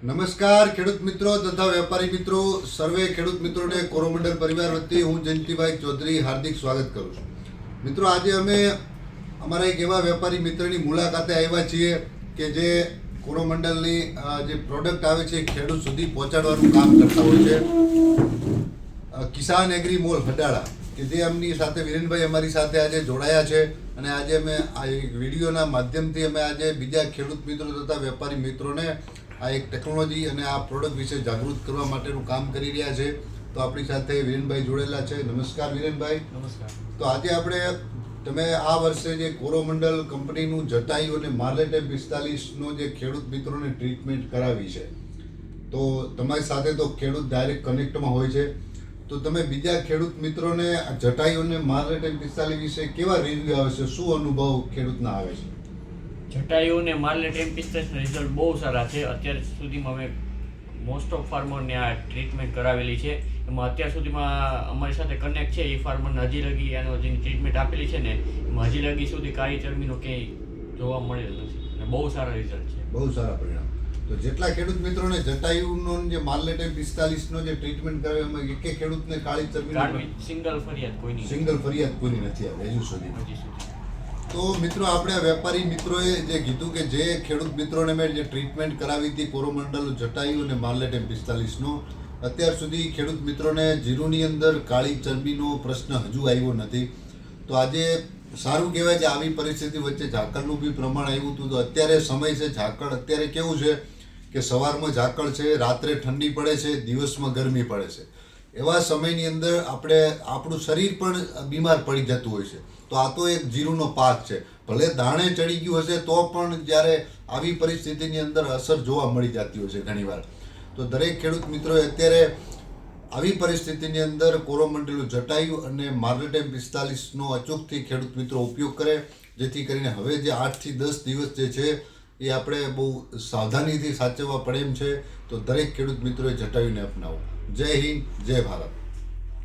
નમસ્કાર, ખેડૂત મિત્રો તથા વેપારી મિત્રો. સર્વે ખેડૂત મિત્રોને કોરોમંડળ પરિવાર વતી હું જયંતિભાઈ ચૌધરી હાર્દિક સ્વાગત કરું છું. મિત્રો, આજે અમે અમારા એક એવા વેપારી મિત્રની મુલાકાતે આવ્યા છીએ કે જે કોરોમંડળની જે પ્રોડક્ટ આવે છે ખેડૂત સુધી પહોંચાડવાનું કામ કરતા હોય છે. કિસાન એગ્રી મોલ હડાળા કે જે એમની સાથે વિરેનભાઈ અમારી સાથે આજે જોડાયા છે અને આજે અમે આ એક વિડીયોના માધ્યમથી અમે આજે બીજા ખેડૂત મિત્રો તથા વેપારી મિત્રોને આ એક ટેકનોલોજી અને આ પ્રોડક્ટ વિશે જાગૃત કરવા માટેનું કામ કરી રહ્યા છે. તો આપણી સાથે વિરેનભાઈ જોડેલા છે. નમસ્કાર વિરેનભાઈ. નમસ્કાર. તો આજે આપણે તમે આ વર્ષે જે કોરોમંડલ કંપનીનું જટાયુ અને માર્લેટે પિસ્તાલીસનો જે ખેડૂત મિત્રોને ટ્રીટમેન્ટ કરાવી છે તો તમારી સાથે તો ખેડૂત ડાયરેક્ટ કનેક્ટમાં હોય છે. તો તમે બીજા ખેડૂત મિત્રોને આ જટાયુ અને માર્લેટે પિસ્તાલીસ વિશે કેવા રિવ્યુ આવે છે? શું અનુભવ ખેડૂતના આવે છે? જટાયુ ને માર્લેટ એમ પિસ્તાલીસના રિઝલ્ટ બહુ સારા છે. અત્યાર સુધીમાં અમે મોસ્ટ ઓફ ફાર્મરને આ ટ્રીટમેન્ટ કરાવેલી છે. એમાં અત્યાર સુધીમાં અમારી સાથે કનેક્ટ છે. એ ફાર્મરને હજી લગી એનો જે ટ્રીટમેન્ટ આપેલી છે ને એમાં હજી લગી સુધી કાળી ચરબીનો ક્યાંય જોવા મળેલ નથી. અને બહુ સારા રિઝલ્ટ છે. બહુ સારા પરિણામ. તો જેટલા ખેડૂત મિત્રોને જટાયુનો જે માર્લેટે પિસ્તાલીસનો જે ટ્રીટમેન્ટ કરાવે એમાં એક ખેડૂતને કાળી ચરબી સિંગલ ફરિયાદ કોઈની સિંગલ ફરિયાદ કોઈની નથી આવી હજુ સુધી. હજી સુધી. તો મિત્રો આપણે વેપારી મિત્રોએ જે કીધું કે જે ખેડૂત મિત્રોને મેં જે ટ્રીટમેન્ટ કરાવી હતી કોરોમંડલ જટાયું અને માર્લેટ એમ પિસ્તાલીસનો, અત્યાર સુધી ખેડૂત મિત્રોને જીરુની અંદર કાળી ચરબીનો પ્રશ્ન હજુ આવ્યો નથી. તો આજે સારું કહેવાય કે આવી પરિસ્થિતિ વચ્ચે ઝાકળનું બી પ્રમાણ આવ્યું હતું. તો અત્યારે સમય છે ઝાકળ. અત્યારે કેવું છે કે સવારમાં ઝાકળ છે, રાત્રે ઠંડી પડે છે, દિવસમાં ગરમી પડે છે. એવા સમયની અંદર આપણે આપણું શરીર પણ બીમાર પડી જતું હોય છે. તો આ તો એક જીરુનો પાક છે. ભલે દાણે ચડી ગયું હશે, તો પણ જ્યારે આવી પરિસ્થિતિની અંદર અસર જોવા મળી જતી હોય છે ઘણીવાર. તો દરેક ખેડૂત મિત્રોએ અત્યારે આવી પરિસ્થિતિની અંદર કોરોમંડલું જટાયું અને માર્લેટેમ પિસ્તાલીસનો અચૂકથી ખેડૂત મિત્રો ઉપયોગ કરે, જેથી કરીને હવે જે આઠથી દસ દિવસ જે છે એ આપણે બહુ સાવધાનીથી સાચવવા પડે એમ છે. તો દરેક ખેડૂત મિત્રોએ જટાવીને અપનાવવું. જય હિન્દ, જય ભારત.